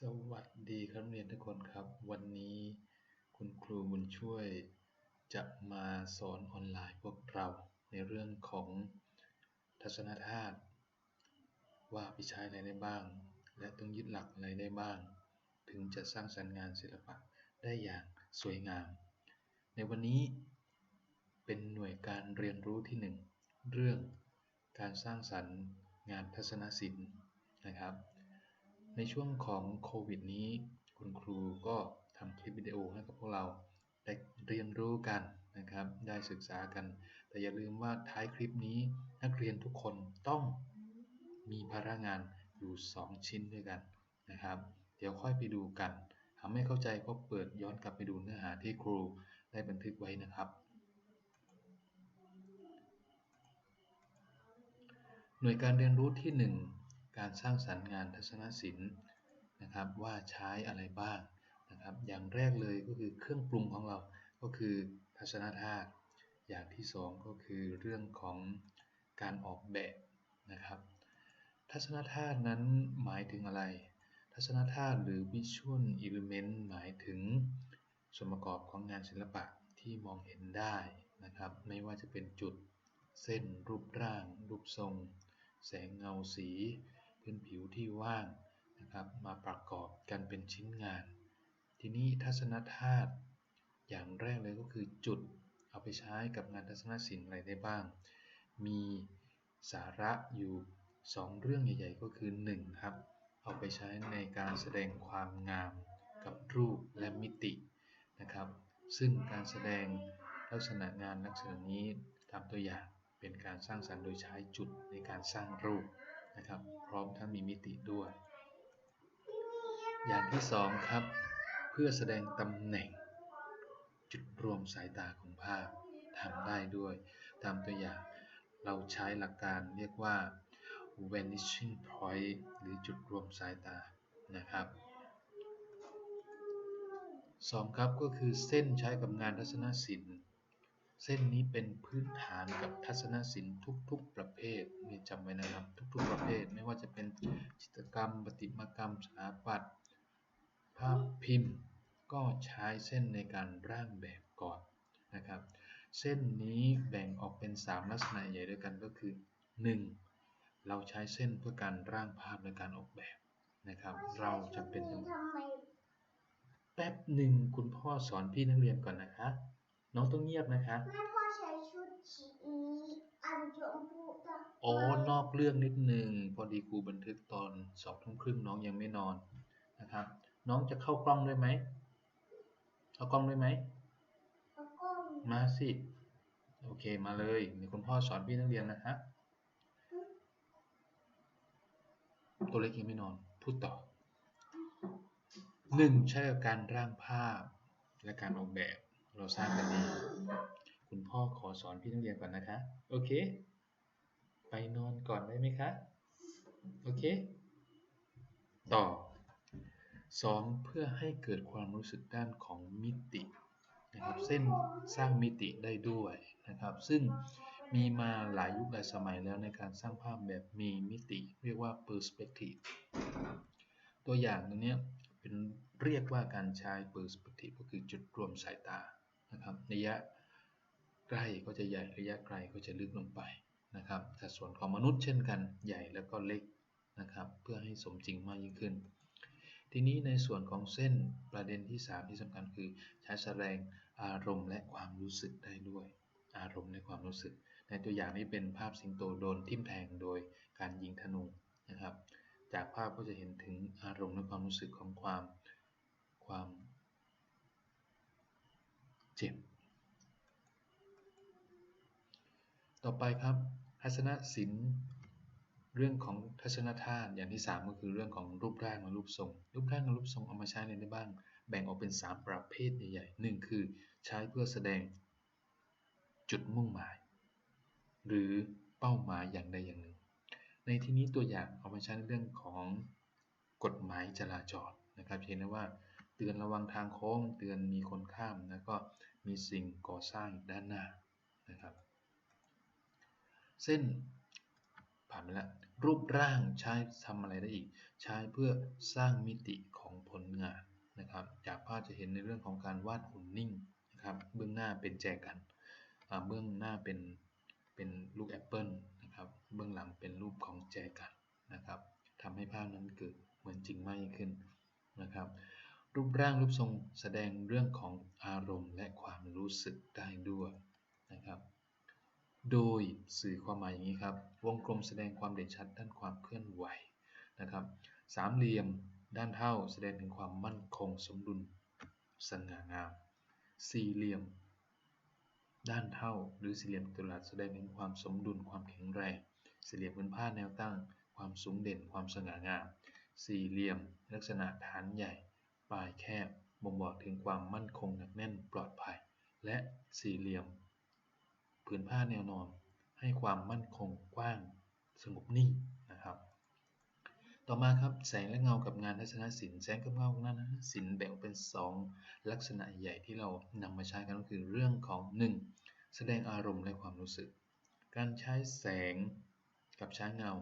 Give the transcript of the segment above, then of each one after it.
สวัสดีครับนักเรียนทุกคนครับ วันนี้คุณครูบุญช่วยจะมาสอนออนไลน์พวกเราในเรื่องของทัศนธาตุว่าไปใช้อะไรได้บ้าง และต้องยึดหลักอะไรได้บ้าง ถึงจะสร้างสรรค์งานศิลปะได้อย่างสวยงาม ในวันนี้เป็นหน่วยการเรียนรู้ที่หนึ่งเรื่องการสร้างสรรค์งานทัศนศิลป์นะครับ ในช่วงของโควิดนี้ คุณครูก็ทำคลิปวิดีโอให้กับพวกเราได้เรียนรู้กันนะครับ ได้ศึกษากัน แต่อย่าลืมว่าท้ายคลิปนี้นักเรียนทุกคนต้องมีภาระงานอยู่ 2 ชิ้นด้วยกันนะครับ เดี๋ยวค่อยไปดูกันหากไม่เข้าใจก็เปิดย้อนกลับไปดูเนื้อหาที่ครูได้บันทึกไว้นะครับ หน่วยการเรียนรู้ที่1 การสร้างสรรค์งานทัศนศิลป์นะครับว่าใช้อะไรบ้างนะครับอย่างแรกเลยก็คือเครื่องปรุงของเราก็คือทัศนธาตุอย่างที่ 2 ก็คือเรื่องของการออกแบบนะครับ ทัศนธาตุนั้นหมายถึงอะไร ทัศนธาตุหรือ visual element หมายถึงส่วนประกอบของงานศิลปะที่มองเห็นได้นะครับ ไม่ว่าจะเป็นจุดเส้นรูปร่าง รูปทรง แสงเงาสี พื้นผิวที่ว่างนะครับมาประกอบกันเป็นชิ้นงาน ทีนี้ทัศนธาตุอย่างแรกเลยก็คือจุดเอาไปใช้กับงานทัศนศิลป์อะไรได้บ้าง มีสาระอยู่ 2 เรื่องใหญ่ ๆ ก็คือ 1 ครับ เอาไปใช้ในการแสดงความงามกับรูปและมิตินะครับ ซึ่งการแสดงลักษณะงานลักษณะนี้ตามตัวอย่างเป็นการสร้างสรรค์โดยใช้จุดในการสร้างรูป นะครับ พร้อมทั้งมีมิติด้วย อย่างที่2ครับ เพื่อแสดงตำแหน่ง จุดรวมสายตาของภาพทำได้ด้วยตามตัวอย่างเราใช้หลักการเรียกว่า vanishing point หรือจุดรวมสายตานะครับสองครับก็คือเส้นใช้กับงานทัศนศิลป์ เส้นนี้เป็นพื้นฐานกับทัศนศิลป์ทุก ๆ ประเภทนี่จำไว้นะครับ ทุก ๆ ประเภท ไม่ว่าจะเป็นจิตรกรรม ประติมากรรมสถาปัตย์ภาพพิมพ์ ก็ใช้เส้นในการร่างแบบก่อนนะครับ เส้นนี้แบ่งออกเป็น 3 ลักษณะใหญ่ด้วยกันก็คือ 1. เราใช้เส้นเพื่อการร่างภาพในการออกแบบนะครับ เราจะเป็นทำไมแป๊บหนึ่งคุณพ่อสอนพี่นักเรียนก่อนนะคะ น้องต้องเงียบนะคะ แม่พ่อใช้ชุดสีอันชมพูตะโอ้นอกเรื่องนิดหนึ่งพอดีครูบันทึกตอนสองทุ่มครึ่งน้องยังไม่นอนนะครับ น้องจะเข้ากล้องด้วยไหมเข้ากล้องด้วยไหมแล้วก็มาสิโอเคมาเลยเดี๋ยวคุณพ่อสอนพี่นักเรียนนะคะตัวเล็กยังไม่นอนพูดต่อหนึ่งใช้กับการร่างภาพและการออกแบบ เราทราบกันดี คุณพ่อขอสอนพี่นักเรียนก่อนนะคะ โอเค ไปนอนก่อนได้ไหมคะ โอเค ต่อสองเพื่อให้เกิดความรู้สึกด้านของมิตินะครับเส้นสร้างมิติได้ด้วยนะครับ ซึ่งมีมาหลายยุคหลายสมัยแล้วในการสร้างภาพแบบมีมิติ เรียกว่า perspective ตัวอย่างตรงนี้เป็นเรียกว่าการใช้ perspective ก็คือจุดรวมสายตา นะครับระยะใกล้ก็จะใหญ่ระยะไกลก็จะลึกลงไปนะครับสัดส่วนของมนุษย์เช่นกันใหญ่แล้วก็เล็กนะครับเพื่อให้สมจริงมากยิ่งขึ้น ทีนี้ในส่วนของเส้นประเด็นที่ 3 ที่สำคัญคือใช้แสดงอารมณ์และความรู้สึกได้ด้วย อารมณ์และความรู้สึก ในตัวอย่างนี้เป็นภาพสิงโตโดนทิ่มแทงโดยการยิงธนูนะครับ จากภาพก็จะเห็นถึงอารมณ์และความรู้สึกของความความ เจ็บต่อไปครับทัศนศิลป์เรื่องของทัศนธาตุอย่างที่ 3 ก็คือเรื่องของรูปร่างและรูปทรง รูปร่างและรูปทรงเอามาใช้ในได้บ้าง แบ่งออกเป็น 3 ประเภทใหญ่ๆหนึ่งคือใช้เพื่อแสดงจุดมุ่งหมาย หรือเป้าหมายอย่างใดอย่างหนึ่ง ในที่นี้ตัวอย่างเอามาใช้ในเรื่องของกฎหมายจราจรนะครับเห็นได้ว่า เตือนระวังทางโค้ง เตือนมีคนข้าม แล้วก็มีสิ่งก่อสร้างด้านหน้านะครับ เส้นผ่านไปแล้ว รูปร่างใช้ทำอะไรได้อีก ใช้เพื่อสร้างมิติของผลงานนะครับ จากภาพจะเห็นในเรื่องของการวาดหุ่นนิ่งนะครับ เบื้องหน้าเป็นแจกันเบื้องหน้าเป็นเป็นลูกแอปเปิลนะครับ เบื้องหลังเป็นรูปของแจกันนะครับทำให้ภาพนั้นเกิดเหมือนจริงมากยิ่งขึ้นนะครับ รูปร่างรูปทรงแสดงเรื่องของอารมณ์และความรู้สึกได้ด้วยนะครับ โดยสื่อความหมายอย่างนี้ครับ วงกลมแสดงความเด่นชัดด้านความเคลื่อนไหวนะครับสามเหลี่ยมด้านเท่าแสดงถึงความมั่นคงสมดุลสง่างาม สี่เหลี่ยม ด้านเท่า หรือสี่เหลี่ยมจัตุรัสแสดงถึงความสมดุลความแข็งแรง สี่เหลี่ยมพื้นผ้าแนวตั้ง ความสูงเด่นความสง่างาม สี่เหลี่ยม ลักษณะฐานใหญ่ ปลายแคบบ่งบอกถึงความมั่นคงหนักแน่นปลอดภัย และสี่เหลี่ยม ผืนผ้าแนวนอน ให้ความมั่นคงกว้างสงบนิ่งนะครับ ต่อมาครับแสงและเงากับงานทัศนศิลป์แสงกับเงาของงานทัศนศิลป์แบ่งเป็น 2 ลักษณะใหญ่ที่เรานำมาใช้กันก็คือเรื่องของ 1. แสดงอารมณ์และความรู้สึก การใช้แสงกับใช้เงา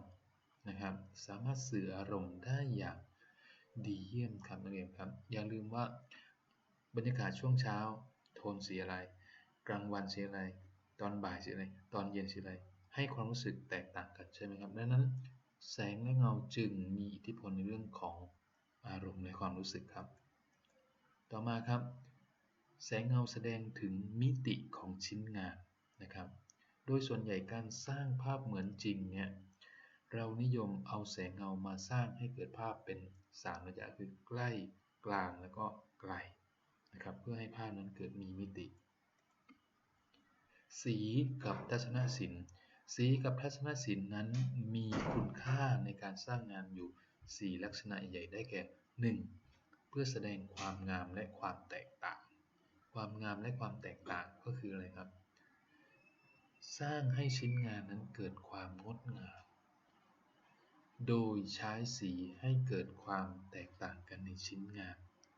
นะครับ สามารถสื่ออารมณ์ได้อย่าง ดีเยี่ยมครับนักเรียนครับ อย่าลืมว่าบรรยากาศช่วงเช้า โทนสีอะไร กลางวันสีอะไร ตอนบ่ายสีอะไร ตอนเย็นสีอะไร ให้ความรู้สึกแตกต่างกันใช่ไหมครับ ดังนั้น แสงและเงาจึงมีอิทธิพลในเรื่องของอารมณ์และความรู้สึกครับ ต่อมาครับ แสงเงาแสดงถึงมิติของชิ้นงานนะครับ โดยส่วนใหญ่การสร้างภาพเหมือนจริงเนี่ย เรานิยมเอาแสงเงามาสร้างให้เกิดภาพเป็น สามระยะคือใกล้กลางแล้วก็ไกลนะครับเพื่อให้ภาพนั้นเกิดมีมิติ สีกับทัศนศิลป์ สีกับทัศนศิลป์นั้นมีคุณค่าในการสร้างงานอยู่ 4 ลักษณะใหญ่ได้แก่ 1. เพื่อแสดงความงามและความแตกต่าง ความงามและความแตกต่างก็คืออะไรครับ สร้างให้ชิ้นงานนั้นเกิดความงดงาม โดยใช้สีให้เกิดความแตกต่างกันในชิ้นงาน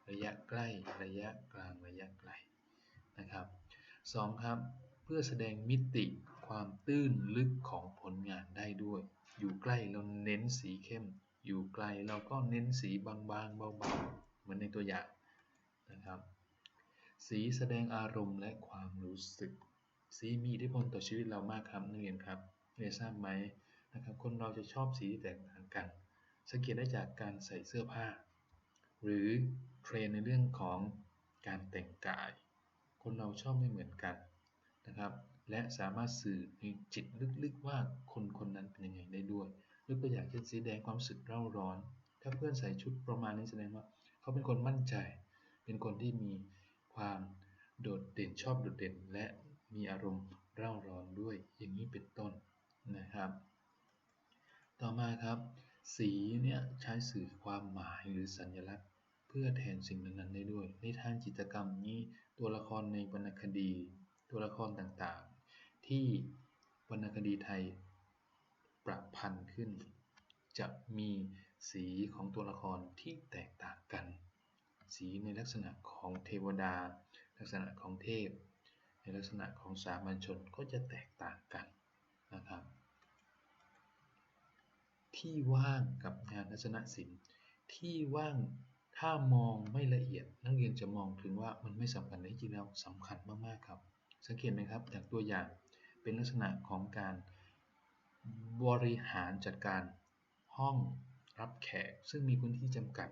ระยะใกล้ ระยะกลาง ระยะไกลนะครับ 2. ครับ เพื่อแสดงมิติความตื้นลึกของผลงานได้ด้วย อยู่ใกล้เราเน้นสีเข้ม อยู่ไกลเราก็เน้นสีบางๆเบาๆเหมือนในตัวอย่างนะครับ สีแสดงอารมณ์และความรู้สึก สีมีอิทธิพลต่อชีวิตเรามากครับนักเรียนครับเรียนทราบไหมนะครับ คนเราจะชอบสีที่แตกต่าง กัน สังเกตได้จากการใส่เสื้อผ้า หรือเทรนในเรื่องของการแต่งกาย คนเราชอบไม่เหมือนกันนะครับ และสามารถสื่อในจิตลึกๆว่าคนคนนั้นเป็นยังไงได้ด้วยยกตัวอย่างเช่นสีแดงความสึกเร่าร้อน ถ้าเพื่อนใส่ชุดประมาณนี้แสดงว่า เขาเป็นคนมั่นใจ เป็นคนที่มีความโดดเด่นชอบโดดเด่น และมีอารมณ์เร่าร้อนด้วยอย่างนี้เป็นต้นนะครับ ต่อมาครับ สีเนี่ยใช้สื่อความหมายหรือสัญลักษณ์ เพื่อแทนสิ่งนั้นๆได้ด้วย ในทางจิตรกรรมนี้ตัวละครในวรรณคดี ตัวละครต่างๆ ที่วรรณคดีไทยปรับพันธ์ขึ้น จะมีสีของตัวละครที่แตกต่างกัน สีในลักษณะของเทวดา ลักษณะของเทพ ในลักษณะของสามัญชนก็จะแตกต่างกันนะครับ ที่ว่างกับงานทัศนศิลป์ ที่ว่างถ้ามองไม่ละเอียด นักเรียนจะมองถึงว่ามันไม่สำคัญแต่จริงๆแล้วสำคัญมากๆครับ สังเกตไหมครับจากตัวอย่างเป็นลักษณะของการบริหารจัดการห้องรับแขก ซึ่งมีพื้นที่จำกัด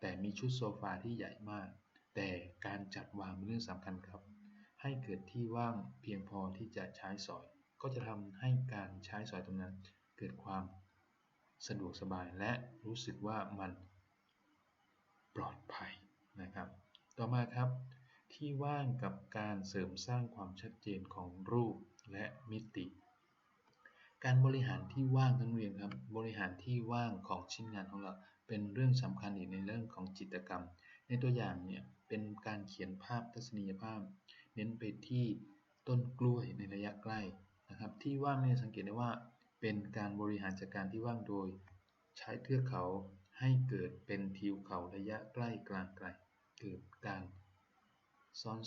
แต่มีชุดโซฟาที่ใหญ่มาก แต่การจัดวางเป็นเรื่องสำคัญครับ ให้เกิดที่ว่างเพียงพอที่จะใช้สอย ก็จะทำให้การใช้สอยตรงนั้นเกิดความ สะดวกสบายและรู้สึกว่ามันปลอดภัยนะครับ ต่อมาครับ ที่ว่างกับการเสริมสร้างความชัดเจนของรูปและมิติ การบริหารที่ว่างทั้งเรียนครับ บริหารที่ว่างของชิ้นงานของเราเป็นเรื่องสำคัญอีกในเรื่องของจิตรกรรม ในตัวอย่างเนี่ยเป็นการเขียนภาพทัศนียภาพ เน้นไปที่ต้นกล้วยในระยะใกล้นะครับ ที่ว่างเนี่ยสังเกตได้ว่า เป็นการบริหารจัดการที่ว่างโดยใช้เทือกเขาให้เกิดเป็นทิวเขาระยะใกล้กลางไกล เกิดการ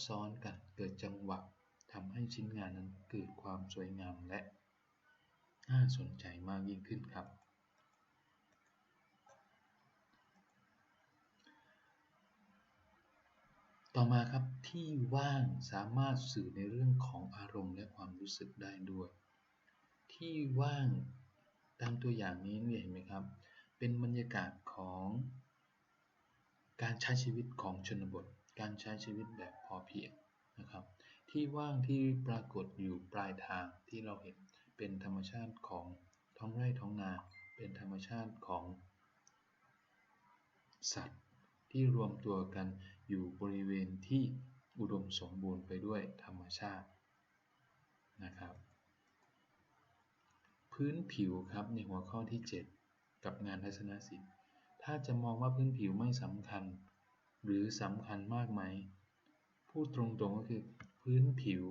ซ้อนๆกัน เกิดจังหวะทำให้ชิ้นงานนั้นเกิดความสวยงามและน่าสนใจมากยิ่งขึ้นครับ ต่อมาครับที่ว่างสามารถสื่อในเรื่องของอารมณ์และความรู้สึกได้ด้วย ที่ว่างตามตัวอย่างนี้เนี่ยเห็นไหมครับ เป็นบรรยากาศของการใช้ชีวิตของชนบท การใช้ชีวิตแบบพอเพียงนะครับ ที่ว่างที่ปรากฏอยู่ปลายทางที่เราเห็นเป็นธรรมชาติของท้องไร่ท้องนา เป็นธรรมชาติของ สัตว์ที่รวมตัวกันอยู่บริเวณที่อุดมสมบูรณ์ไปด้วยธรรมชาตินะครับ พื้นผิวครับในหัวข้อที่ 7 กับงานทัศนศิลป์ ถ้าจะมองว่าพื้นผิวไม่สำคัญ หรือสำคัญมากไหมพูดตรงๆก็คือ พื้นผิว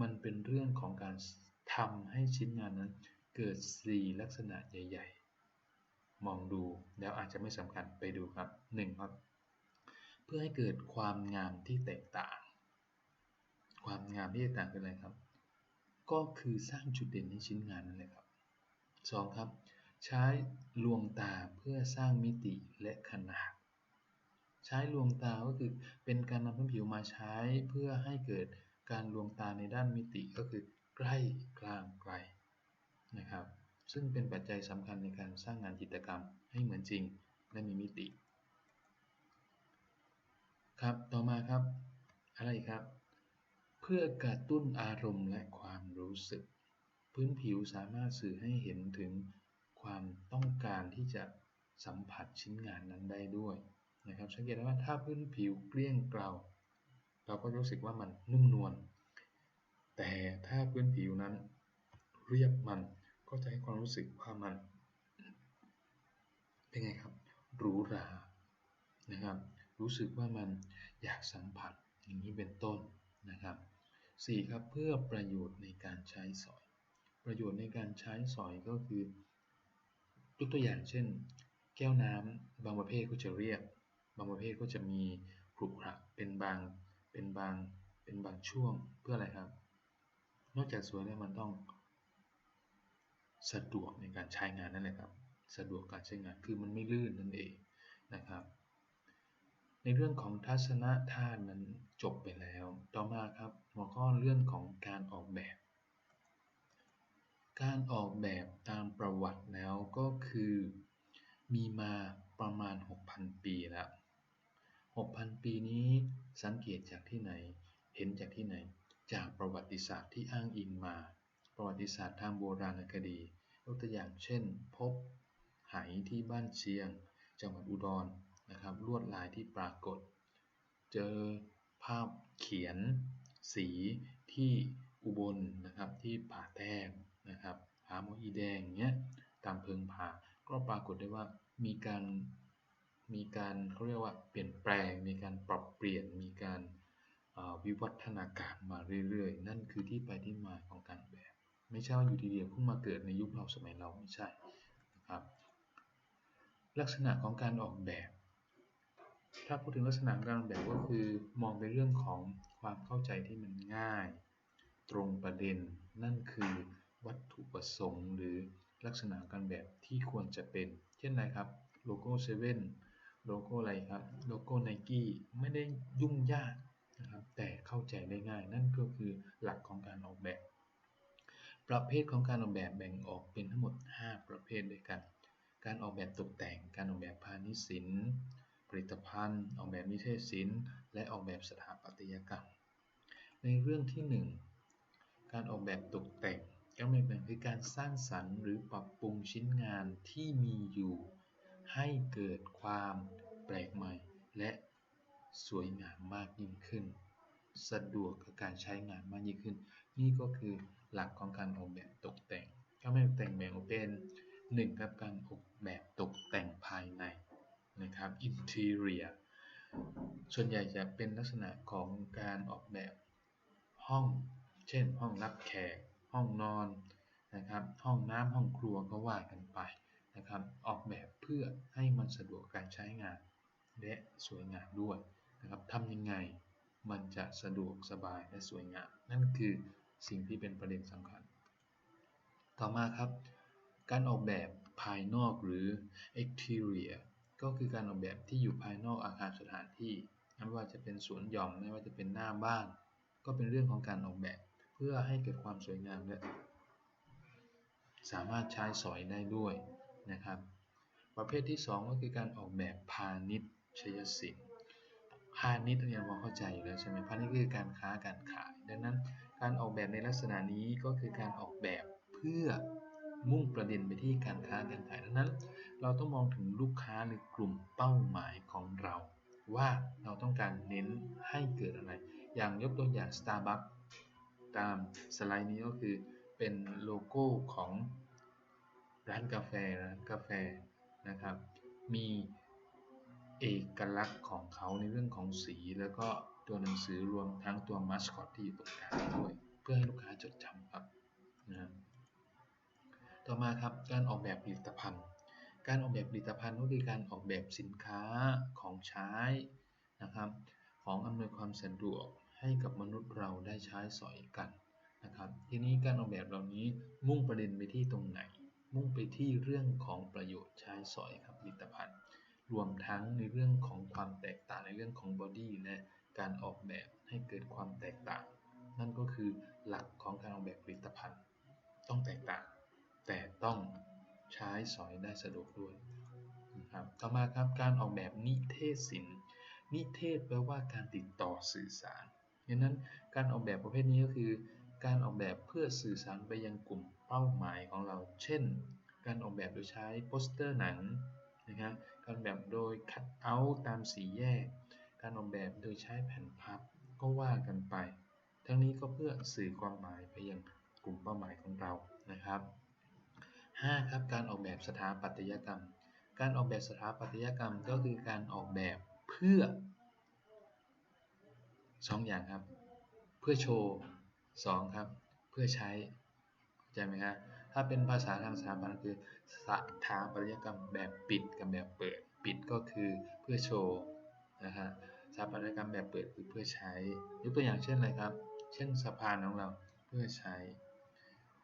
มันเป็นเรื่องของการทำให้ชิ้นงานนั้นเกิดสีลักษณะใหญ่ ๆ มองดูแล้วอาจจะไม่สำคัญไปดูครับ 1 ครับ เพื่อให้เกิดความงามที่แตกต่าง ความงามที่แตกต่างคืออะไรครับก็คือสร้างจุดเด่นในชิ้นงานนั่นแหละครับ 2. ครับ ใช้ลวงตาเพื่อสร้างมิติและขนาด ใช้ลวงตาก็คือเป็นการนำพื้นผิวมาใช้เพื่อให้เกิดการลวงตาในด้านมิติก็คือ ใกล้กลางไกลนะครับ ซึ่งเป็นปัจจัยสำคัญในการสร้างงานจิตรกรรมให้เหมือนจริงและมีมิติ ครับต่อมาครับ อะไรครับ เพื่อกระตุ้นอารมณ์และความรู้สึก พื้นผิวสามารถสื่อให้เห็นถึงความต้องการที่จะสัมผัสชิ้นงานนั้นได้ด้วยนะครับสังเกตได้ว่าถ้าพื้นผิวเกลี้ยงเกลาเราก็รู้สึกว่ามันนุ่มนวลแต่ถ้าพื้นผิวนั้นเรียบมันก็จะให้ความรู้สึกว่ามัน เป็นไงครับหรูหรานะครับ รู้สึกว่ามันอยากสัมผัสอย่างนี้เป็นต้นนะครับ 4. ครับเพื่อประโยชน์ในการใช้สอย ประโยชน์ในการใช้สอยก็คือยกตัวอย่างเช่น แก้วน้ำบางประเภทก็จะเรียบบางประเภทก็จะมีขรุขระเป็นบางเป็นบางเป็นบางช่วงเพื่ออะไรครับ นอกจากสวยแล้วมันต้อง สะดวกในการใช้งานนั่นแหละครับ สะดวกการใช้งานคือมันไม่ลื่นนั่นเองนะครับ ในเรื่องของทัศนทานนั้นจบไปแล้ว ต่อมาครับหัวข้อเรื่องของการออกแบบ การออกแบบตามประวัติแล้วก็คือมีมาประมาณ 6,000 ปีแล้ว 6,000 ปีนี้สังเกตจากที่ไหน เห็นจากที่ไหน จากประวัติศาสตร์ที่อ้างอิงมา ประวัติศาสตร์ทางโบราณคดี ยกตัวอย่างเช่น พบไหที่บ้านเชียง จังหวัดอุดรนะครับ ลวดลายที่ปรากฏ เจอภาพเขียนสีที่อุบลนะครับที่ผาแต้ม นะครับผาโมอีแดงเงี้ยตามเพิงผาก็ปรากฏได้ว่ามีการมีการเขาเรียกว่าเปลี่ยนแปลง มีการปรับเปลี่ยนมีการวิวัฒนาการมาเรื่อยๆ นั่นคือที่ไปที่มาของการแบบ ไม่ใช่ว่าอยู่ดีๆเพิ่งมาเกิดในยุคเราสมัยเราไม่ใช่นะครับ ลักษณะของการออกแบบ ถ้าพูดถึงลักษณะการออกแบบก็คือมองไปเรื่องของความเข้าใจที่มันง่าย ตรงประเด็นนั่นคือ วัตถุประสงค์ หรือลักษณะการแบบที่ควรจะเป็น เช่นไรครับ โลโก้เซเว่นโลโก้อะไรครับ โลโก้ไนกี้ไม่ได้ยุ่งยากนะครับ แต่เข้าใจได้ง่าย นั่นก็คือหลักของการออกแบบ ประเภทของการออกแบบแบ่งออกเป็นทั้งหมด 5 ประเภทด้วยกัน การออกแบบตกแต่ง การออกแบบพาณิชย์ศิลป์ผลิตภัณฑ์ ออกแบบนิเทศศิลป์ และออกแบบสถาปัตยกรรม ในเรื่องที่ 1 การออกแบบตกแต่ง การออกแบบคือการสร้างสรรค์หรือปรับปรุงชิ้นงานที่มีอยู่ ให้เกิดความแปลกใหม่ และสวยงามมากยิ่งขึ้น สะดวกกับการใช้งานมากยิ่งขึ้น นี่ก็คือหลักของการออกแบบตกแต่งการออกแบบแต่งแบ่งออกเป็นหนึ่งครับการออกแบบตกแต่งภายในนะครับ interior ส่วนใหญ่จะเป็นลักษณะของการออกแบบห้อง เช่น ห้องรับแขก ห้องนอนนะครับ ห้องน้ำห้องครัวก็ว่ากันไปนะครับ ออกแบบเพื่อให้มันสะดวกการใช้งาน และสวยงามด้วยนะครับทำยังไงมันจะสะดวกสบายและสวยงาม นั่นคือสิ่งที่เป็นประเด็นสำคัญ ต่อมาครับ การออกแบบภายนอกหรือ exterior ก็คือการออกแบบที่อยู่ภายนอกอาคารสถานที่ไม่ว่าจะเป็นสวนหย่อมไม่ว่าจะเป็นหน้าบ้าน ก็เป็นเรื่องของการออกแบบ พื่อให้เกิดความสวยงามและสามารถใช้สอยได้ด้วยนะครับ ประเภทที่ 2 ก็คือการออกแบบพาณิชยศิลป์พาณิชย์เนี่ยเราเข้าใจอยู่แล้วใช่ไหมพาณิชย์คือการค้าการขาย ดังนั้น การออกแบบในลักษณะนี้ก็คือการออกแบบเพื่อมุ่งประเด็นไปที่การค้าการขายดังนั้น เราต้องมองถึงลูกค้าหรือกลุ่มเป้าหมายของเรา ว่าเราต้องการเน้นให้เกิดอะไร อย่างยกตัวอย่าง Starbucks ตามสไลด์นี้ก็คือเป็นโลโก้ของร้านกาแฟร้านกาแฟนะครับ มีเอกลักษณ์ของเขาในเรื่องของสีแล้วก็ตัวหนังสือรวมทั้งตัวมัสคอตที่อยู่ตรงกลางด้วย เพื่อให้ลูกค้าจดจำครับนะต่อมาครับการออกแบบผลิตภัณฑ์ การออกแบบผลิตภัณฑ์ก็คือการออกแบบสินค้าของใช้นะครับ ของอำนวยความสะดวก ให้กับมนุษย์เราได้ใช้สอยกันนะครับทีนี้การออกแบบเหล่านี้มุ่งประเด็นไปที่ตรงไหน มุ่งไปที่เรื่องของประโยชน์ใช้สอยครับผลิตภัณฑ์ รวมทั้งในเรื่องของความแตกต่างในเรื่องของบอดี้และการออกแบบให้เกิดความแตกต่าง นั่นก็คือหลักของการออกแบบผลิตภัณฑ์ ต้องแตกต่าง แต่ต้องใช้สอยได้สะดวกด้วยนะครับต่อมาครับการออกแบบนิเทศศิลป์นิเทศแปลว่าการติดต่อสื่อสาร ดังนั้นการออกแบบประเภทนี้ก็คือ การออกแบบเพื่อสื่อสารไปยังกลุ่มเป้าหมายของเรา เช่น การออกแบบโดยใช้โปสเตอร์หนังนะครับการออกแบบโดยคัดเอาท์ตามสีแยก การออกแบบโดยใช้แผ่นพับก็ว่ากันไป ทั้งนี้ก็เพื่อสื่อความหมายไปยังกลุ่มเป้าหมายของเรานะครับ 5. ครับการออกแบบสถาปัตยกรรม การออกแบบสถาปัตยกรรมก็คือการออกแบบเพื่อ 2องอย่างครับ เพื่อโชว์2ครับ เพื่อใช้เข้าใจไหมครับถ้าเป็นภาษาทางสถาปัตย์คือสถาปัตยกรรมแบบปิดกับแบบเปิด ปิดก็คือเพื่อโชว์นะฮะสถาปัตยกรรมแบบเปิดคือเพื่อใช้ยกตัวอย่างเช่นอะไรครับ เช่นสะพานของเราเพื่อใช้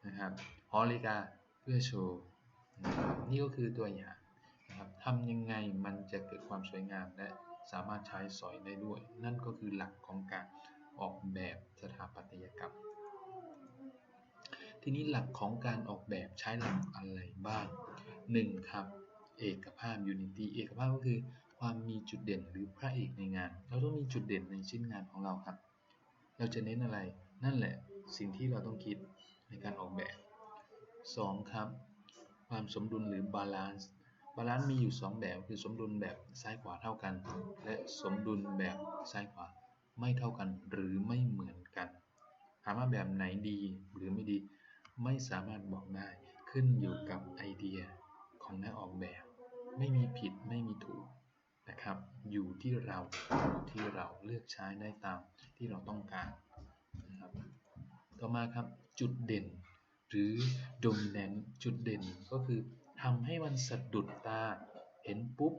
นะครับหอนาฬิกาเพื่อโชว์นะครับนี่ก็คือตัวอย่างนะครับทำยังไงมันจะเกิดความสวยงามและ สามารถใช้สอยได้ด้วย นั่นก็คือหลักของการออกแบบสถาปัตยกรรม ทีนี้หลักของการออกแบบใช้หลักอะไรบ้าง 1. ครับ เอกภาพ unity เอกภาพก็คือความมีจุดเด่นหรือพระเอกในงาน เราต้องมีจุดเด่นในชิ้นงานของเราครับ เราจะเน้นอะไร นั่นแหละสิ่งที่เราต้องคิดในการออกแบบ 2. ครับ ความสมดุลหรือบาลานซ์ balance balance มีอยู่ 2 แบบ คือสมดุลแบบซ้ายขวาเท่ากัน และสมดุลแบบซ้ายขวาไม่เท่ากันหรือไม่เหมือนกันถามว่าแบบไหนดีหรือไม่ดี ไม่สามารถบอกได้ขึ้นอยู่กับไอเดียของนักออกแบบ ไม่มีผิดไม่มีถูกนะครับ อยู่ที่เราอยู่ที่เราเลือกใช้ได้ตามที่เราต้องการนะครับต่อมาครับจุดเด่น หรือ dominant จุดเด่นก็คือ ทำให้มันสะดุดตา เห็นปุ๊บ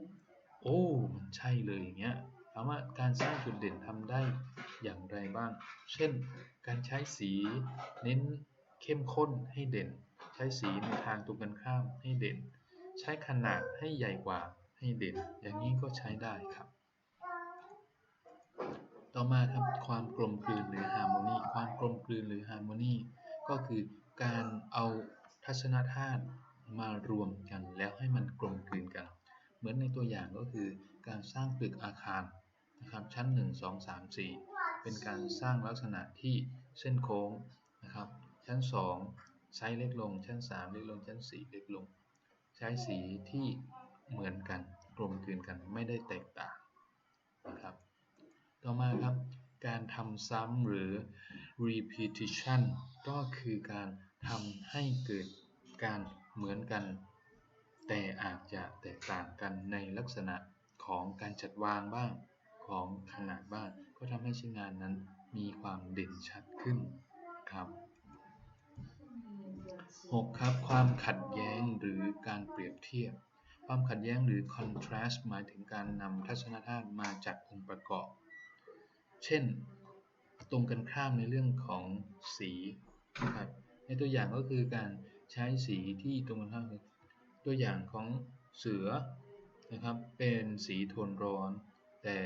โอ้มันใช่เลยอย่างเงี้ยถามว่าการสร้างจุดเด่นทำได้อย่างไรบ้าง เช่น การใช้สีเน้นเข้มข้นให้เด่น ใช้สีในทางตรงกันข้ามให้เด่น ใช้ขนาดให้ใหญ่กว่าให้เด่น อย่างนี้ก็ใช้ได้ครับ ต่อมาครับความกลมกลืนหรือฮาร์โมนีความกลมกลืนหรือฮาร์โมนีก็คือการเอาทัศนธาตุ มารวมกันแล้วให้มันกลมกลืนกัน เหมือนในตัวอย่างก็คือการสร้างตึกอาคารนะครับชั้น 1 2 3 4 เป็นการสร้างลักษณะที่เส้นโค้งนะครับชั้น2ไซส์เล็กลงชั้น 3 เล็กลงชั้น 4 เล็กลง ใช้สีที่เหมือนกันกลมกลืนกันไม่ได้แตกต่างนะครับต่อมาครับการทำซ้ำหรือ repetition ก็คือการทำให้เกิดการ เหมือนกัน แต่อาจจะแตกต่างกันในลักษณะของการจัดวางบ้างของขนาดบ้าง ก็ทำให้ชิ้นงานนั้นมีความเด่นชัดขึ้นครับ 6. ครับความขัดแย้งหรือการเปรียบเทียบ ความขัดแย้งหรือ contrast หมายถึงการนำทัศนธาตุมาจากองค์ประกอบ เช่น ตรงกันข้ามในเรื่องของสีนะครับในตัวอย่างก็คือการ ใช้สีที่ตรงกันข้ามตัวอย่างของเสือนะครับเป็นสีโทนร้อน แต่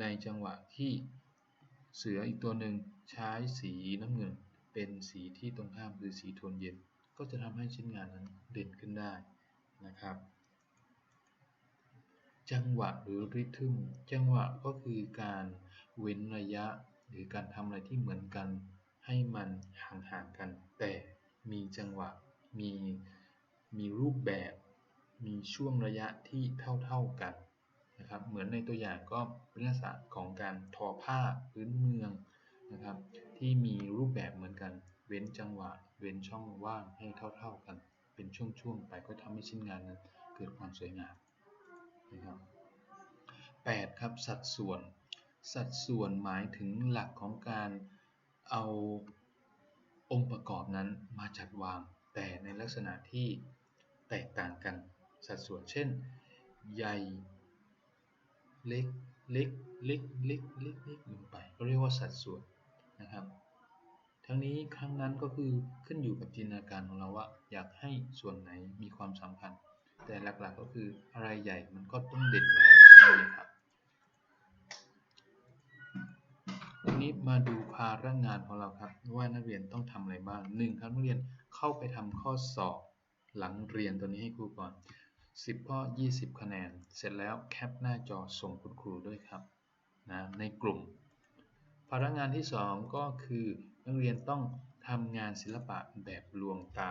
ในจังหวะที่เสืออีกตัวหนึ่งใช้สีน้ำเงิน เป็นสีที่ตรงข้ามคือสีโทนเย็น ก็จะทำให้ชิ้นงานนั้นเด่นขึ้นได้นะครับ จังหวะหรือริทึมจังหวะก็คือการเว้นระยะ หรือการทำอะไรที่เหมือนกัน ให้มันห่างๆกันแต่ มีจังหวะ มี มีรูปแบบ มีช่วงระยะที่เท่าๆกันนะครับ เหมือนในตัวอย่างก็เป็นลักษณะของการทอผ้าพื้นเมืองนะครับ ที่มีรูปแบบเหมือนกัน เว้นจังหวะ เว้นช่องว่างให้เท่าๆกัน เป็นช่วงๆไปก็ทำให้ชิ้นงานนั้นเกิดความสวยงามนะครับ8ครับสัดส่วน สัดส่วนหมายถึงหลักของการเอา องค์ประกอบนั้นมาจัดวางแต่ในลักษณะที่แตกต่างกันสัดส่วนเช่น ใหญ่เล็กเล็กเล็กเล็กเล็กเล็กลงไปก็เรียกว่าสัดส่วนนะครับ ทั้งนี้ครั้งนั้นก็คือขึ้นอยู่กับจินตนาการของเราว่า อยากให้ส่วนไหนมีความสำคัญ แต่หลักๆก็คืออะไรใหญ่มันก็ต้องเด่นอยู่แล้วใช่ไหมครับ นี้มาดูภาระงานของเราครับ ว่านักเรียนต้องทำอะไรบ้างหนึ่งครับนักเรียนเข้าไปทำข้อสอบหลังเรียนตัวนี้ให้ครูก่อน 10 ข้อ 20 คะแนน เสร็จแล้วแคปหน้าจอส่งคุณครูด้วยครับนะในกลุ่ม ภาระงานที่ 2 ก็คือนักเรียนต้องทำงานศิลปะแบบลวงตา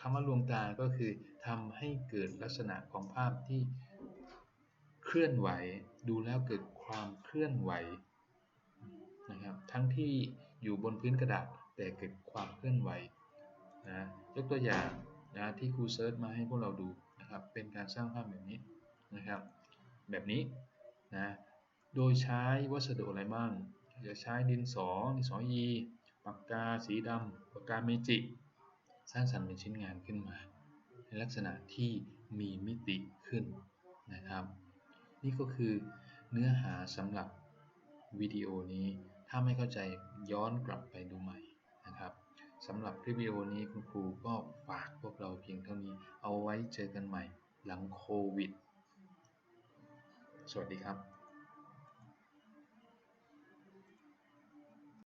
คำว่าลวงตาก็คือทำให้เกิดลักษณะของภาพที่เคลื่อนไหว ดูแล้วเกิดความเคลื่อนไหว นะครับ ทั้งที่อยู่บนพื้นกระดาษแต่เกิดความเคลื่อนไหวนะยกตัวอย่างนะที่ครูเซิร์ชมาให้พวกเราดูนะครับ เป็นการสร้างภาพแบบนี้นะครับ แบบนี้นะโดยใช้วัสดุอะไรบ้างจะใช้ดินสอดินสอยีปากกาสีดำปากกาเมจิ สร้างสรรค์เป็นชิ้นงานขึ้นมา ในลักษณะที่มีมิติขึ้นนะครับ นี่ก็คือเนื้อหาสำหรับวิดีโอนี้ ถ้าไม่เข้าใจย้อนกลับไปดูใหม่นะครับสำหรับคลิปวิดีโอนี้คุณครูก็ฝากพวกเราเพียงเท่านี้ เอาไว้เจอกันใหม่หลังโควิด สวัสดีครับ